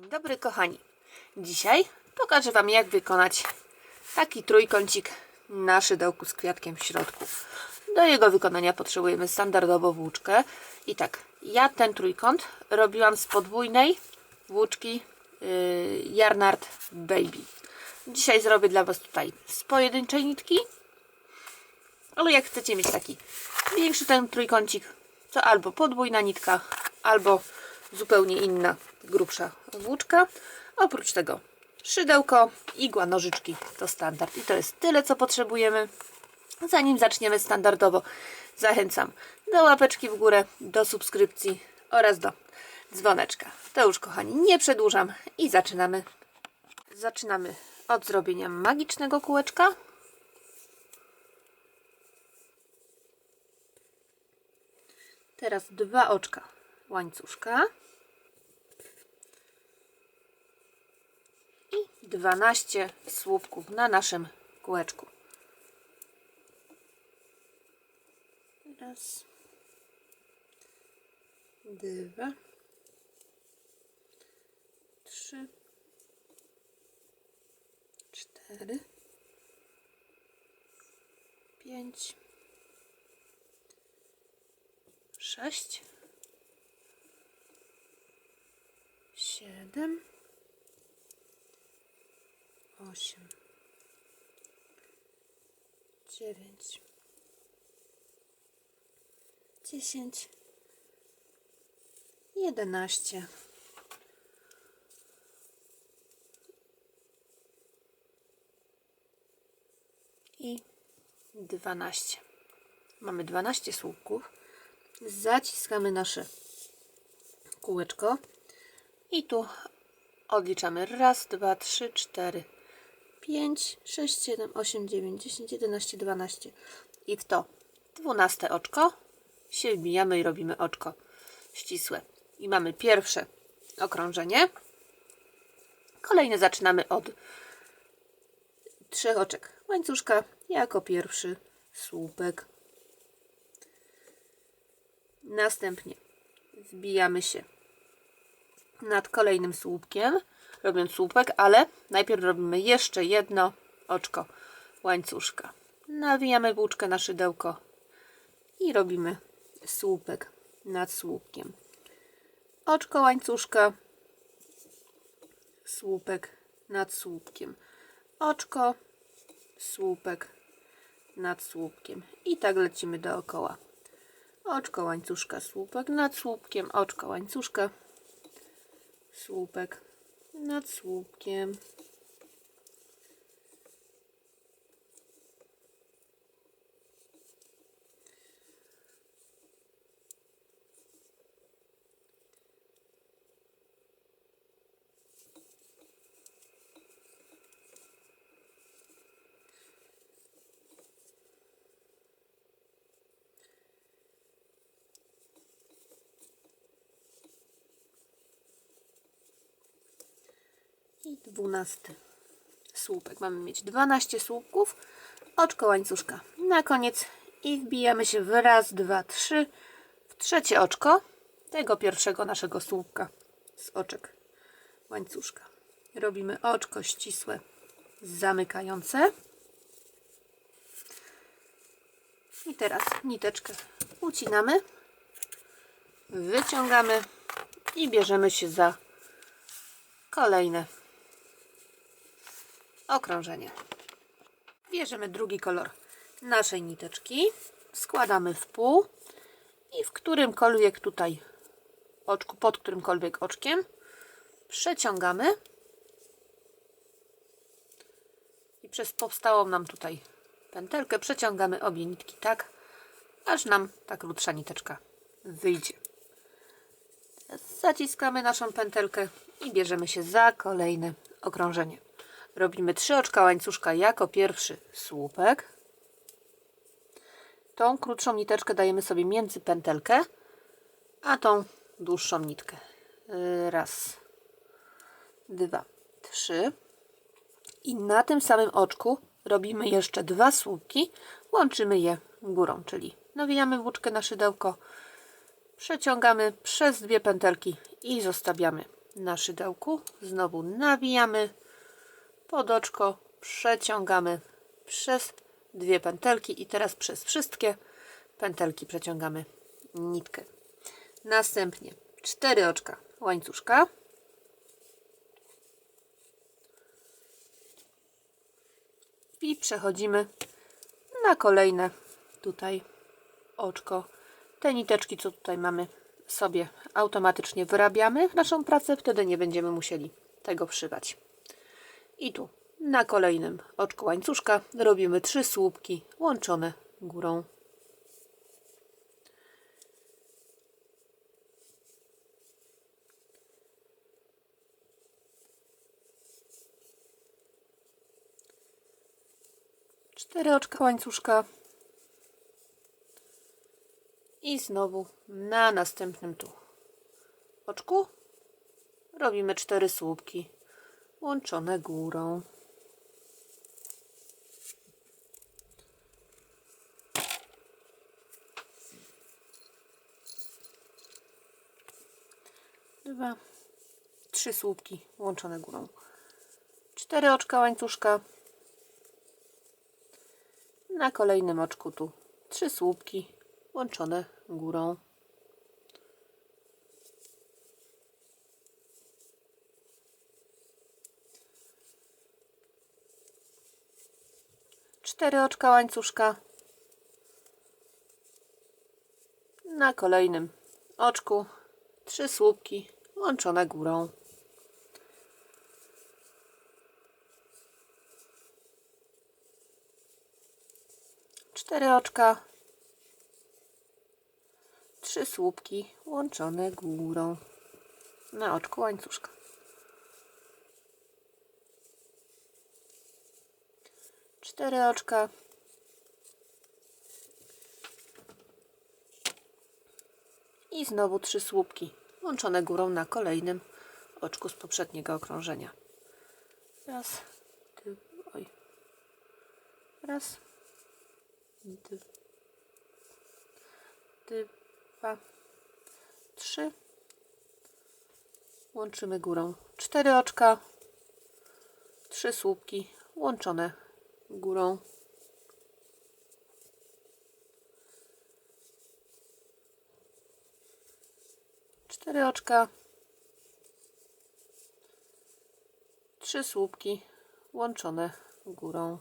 Dzień dobry kochani. Dzisiaj pokażę Wam jak wykonać taki trójkącik na szydełku z kwiatkiem w środku. Do jego wykonania potrzebujemy standardowo włóczkę. I tak, ja ten trójkąt robiłam z podwójnej włóczki yy, Yarnard Baby. Dzisiaj zrobię dla Was tutaj z pojedynczej nitki. Ale jak chcecie mieć taki większy ten trójkącik, to albo podwójna nitka, albo zupełnie inna, grubsza włóczka. Oprócz tego szydełko, igła, nożyczki to standard. I to jest tyle, co potrzebujemy. Zanim zaczniemy standardowo, zachęcam do łapeczki w górę, do subskrypcji oraz do dzwoneczka. To już, kochani, nie przedłużam i zaczynamy. Zaczynamy od zrobienia magicznego kółeczka. Teraz dwa oczka łańcuszka. I 12 słupków na naszym kółeczku. Raz, dwa, trzy, cztery, pięć, sześć, siedem, osiem, dziewięć, dziesięć, jedenaście. I dwanaście. Mamy 12 słupków. Zaciskamy nasze kółeczko i tu odliczamy raz, dwa, trzy, cztery, pięć, sześć, siedem, osiem, dziewięć, dziesięć, jedenaście, dwanaście i w to dwunaste oczko się wbijamy i robimy oczko ścisłe. I mamy pierwsze okrążenie. Kolejne zaczynamy od trzech oczek łańcuszka jako pierwszy słupek. Następnie wbijamy się nad kolejnym słupkiem, robiąc słupek, ale najpierw robimy jeszcze jedno oczko łańcuszka. Nawijamy włóczkę na szydełko i robimy słupek nad słupkiem. Oczko łańcuszka, słupek nad słupkiem. Oczko, słupek nad słupkiem. I tak lecimy dookoła. Oczko łańcuszka, słupek nad słupkiem, oczko łańcuszka, słupek nad słupkiem. I dwunasty słupek. Mamy mieć 12 słupków, oczko łańcuszka na koniec i wbijamy się w raz, dwa, trzy w trzecie oczko tego pierwszego naszego słupka z oczek łańcuszka. Robimy oczko ścisłe zamykające. I teraz niteczkę ucinamy, wyciągamy i bierzemy się za kolejne okrążenie. Bierzemy drugi kolor naszej niteczki, składamy w pół i w którymkolwiek tutaj oczku, pod którymkolwiek oczkiem przeciągamy i przez powstałą nam tutaj pętelkę przeciągamy obie nitki tak, aż nam ta krótsza niteczka wyjdzie. Zaciskamy naszą pętelkę i bierzemy się za kolejne okrążenie. Robimy trzy oczka łańcuszka jako pierwszy słupek. Tą krótszą niteczkę dajemy sobie między pętelkę, a tą dłuższą nitkę. Yy, Raz, dwa, trzy. I na tym samym oczku robimy jeszcze dwa słupki, łączymy je górą, czyli nawijamy włóczkę na szydełko, przeciągamy przez dwie pętelki i zostawiamy na szydełku. Znowu nawijamy pod oczko, przeciągamy przez dwie pętelki i teraz przez wszystkie pętelki przeciągamy nitkę. Następnie cztery oczka łańcuszka. I przechodzimy na kolejne tutaj oczko. Te niteczki, co tutaj mamy, sobie automatycznie wyrabiamy naszą pracę, wtedy nie będziemy musieli tego wszywać. I tu na kolejnym oczku łańcuszka robimy trzy słupki łączone górą. Cztery oczka łańcuszka i znowu na następnym tu oczku robimy cztery słupki łączone górą. Dwa, trzy słupki łączone górą. Cztery oczka łańcuszka. Na kolejnym oczku tu trzy słupki łączone górą. Cztery oczka łańcuszka. Na kolejnym oczku trzy słupki łączone górą. Cztery oczka trzy słupki łączone górą na oczku łańcuszka. Cztery oczka. I znowu trzy słupki łączone górą na kolejnym oczku z poprzedniego okrążenia. Raz, dwa, oj. Raz, dwa, trzy. Łączymy górą cztery oczka, trzy słupki łączone górą. Cztery oczka, trzy słupki łączone górą.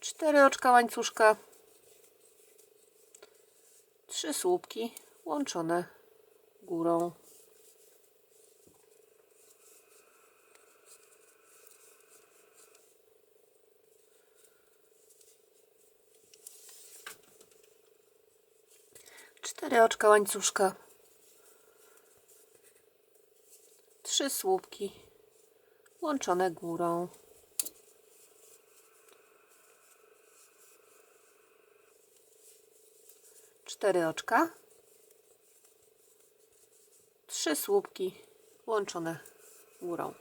Cztery oczka łańcuszka, trzy słupki łączone górą. Cztery oczka łańcuszka. Trzy słupki łączone górą. Cztery oczka. Trzy słupki łączone górą.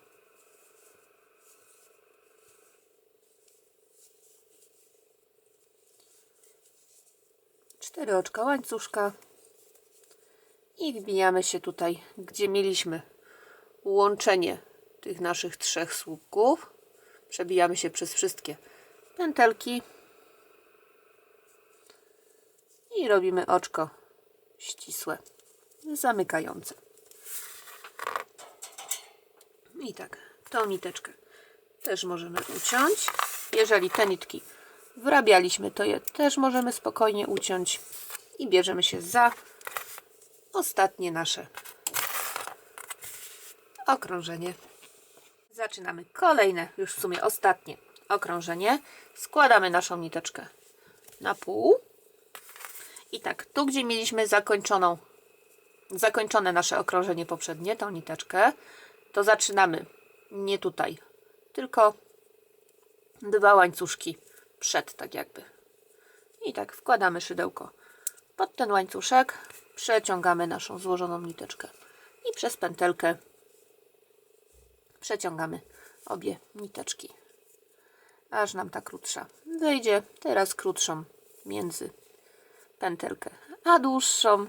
cztery oczka łańcuszka i wbijamy się tutaj, gdzie mieliśmy łączenie tych naszych trzech słupków. Przebijamy się przez wszystkie pętelki i robimy oczko ścisłe, zamykające. I tak, tą niteczkę też możemy uciąć. Jeżeli te nitki wrabialiśmy, to je też możemy spokojnie uciąć i bierzemy się za ostatnie nasze okrążenie. Zaczynamy kolejne, już w sumie ostatnie okrążenie. Składamy naszą niteczkę na pół. I tak, tu gdzie mieliśmy zakończoną, zakończone nasze okrążenie poprzednie, tą niteczkę, to zaczynamy nie tutaj, tylko dwa łańcuszki przed, tak jakby. I tak wkładamy szydełko pod ten łańcuszek, przeciągamy naszą złożoną niteczkę i przez pętelkę przeciągamy obie niteczki, aż nam ta krótsza wyjdzie. Teraz krótszą między pętelkę, a dłuższą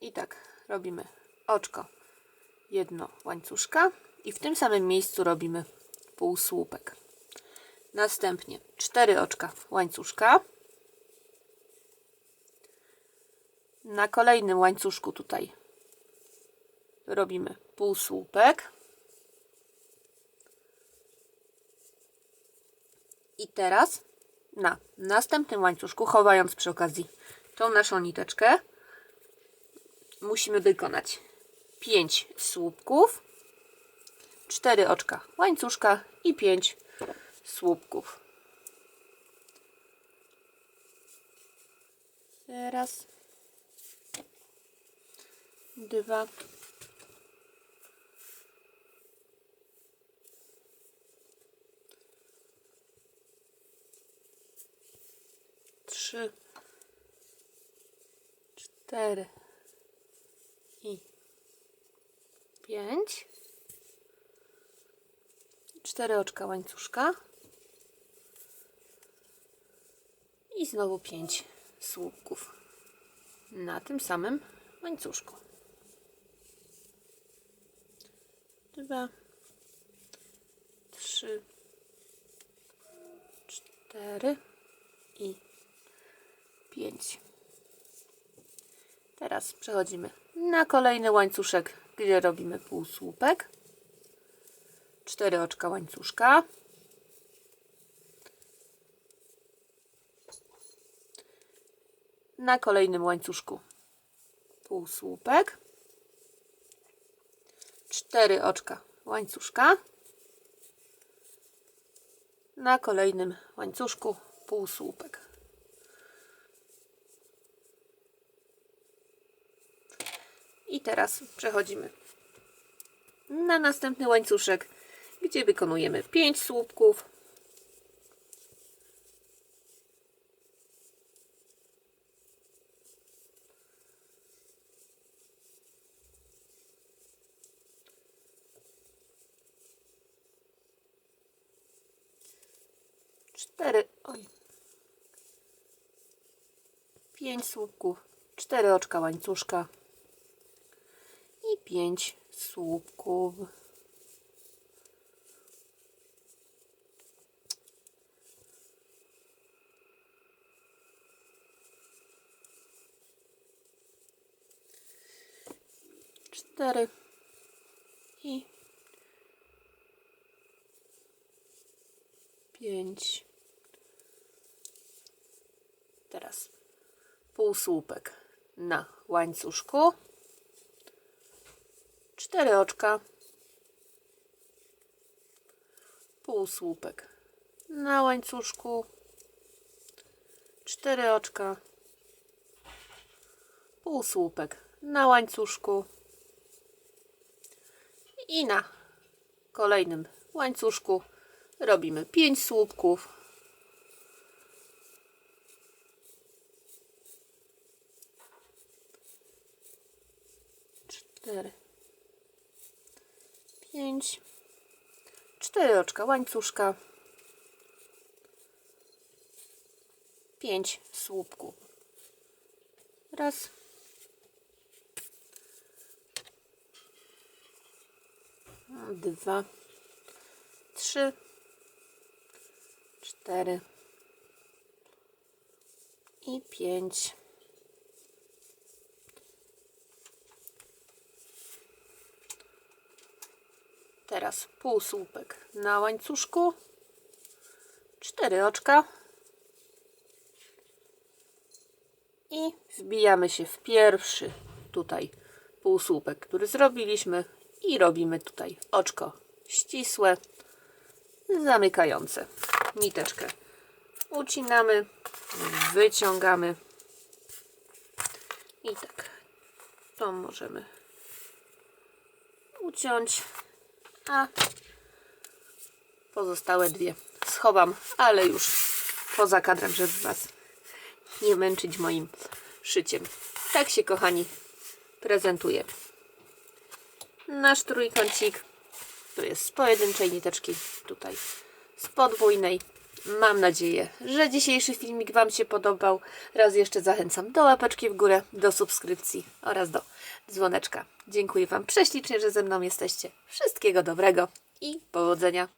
i tak robimy oczko jedno łańcuszka i w tym samym miejscu robimy półsłupek. Następnie cztery oczka łańcuszka. Na kolejnym łańcuszku tutaj robimy półsłupek. I teraz na następnym łańcuszku, chowając przy okazji tą naszą niteczkę, musimy wykonać 5 słupków, 4 oczka łańcuszka i 5 słupków. Raz, dwa, trzy, cztery i pięć. Cztery oczka łańcuszka. I znowu pięć słupków na tym samym łańcuszku. Dwa, trzy, cztery i pięć. Teraz przechodzimy na kolejny łańcuszek, gdzie robimy półsłupek. Cztery oczka łańcuszka. Na kolejnym łańcuszku półsłupek. Cztery oczka łańcuszka. Na kolejnym łańcuszku półsłupek. I teraz przechodzimy na następny łańcuszek, gdzie wykonujemy 5 słupków. Cztery, oj, pięć słupków, cztery oczka łańcuszka i pięć słupków. Cztery i pięć. Teraz półsłupek na łańcuszku. Cztery oczka, półsłupek na łańcuszku, cztery oczka, półsłupek na łańcuszku. I na kolejnym łańcuszku robimy pięć słupków. Cztery pięć, cztery oczka łańcuszka, pięć słupków. Raz, dwa, trzy, cztery. I pięć. Teraz półsłupek na łańcuszku, cztery oczka. I wbijamy się w pierwszy tutaj półsłupek, który zrobiliśmy. I robimy tutaj oczko ścisłe, zamykające niteczkę. Ucinamy, wyciągamy. I tak to możemy uciąć a pozostałe dwie schowam, ale już poza kadrem, żeby Was nie męczyć moim szyciem. Tak się, kochani, prezentuje nasz trójkącik. To jest z pojedynczej niteczki tutaj z podwójnej. Mam nadzieję, że dzisiejszy filmik Wam się podobał. Raz jeszcze zachęcam do łapeczki w górę, do subskrypcji oraz do dzwoneczka. Dziękuję Wam prześlicznie, że ze mną jesteście. Wszystkiego dobrego i powodzenia.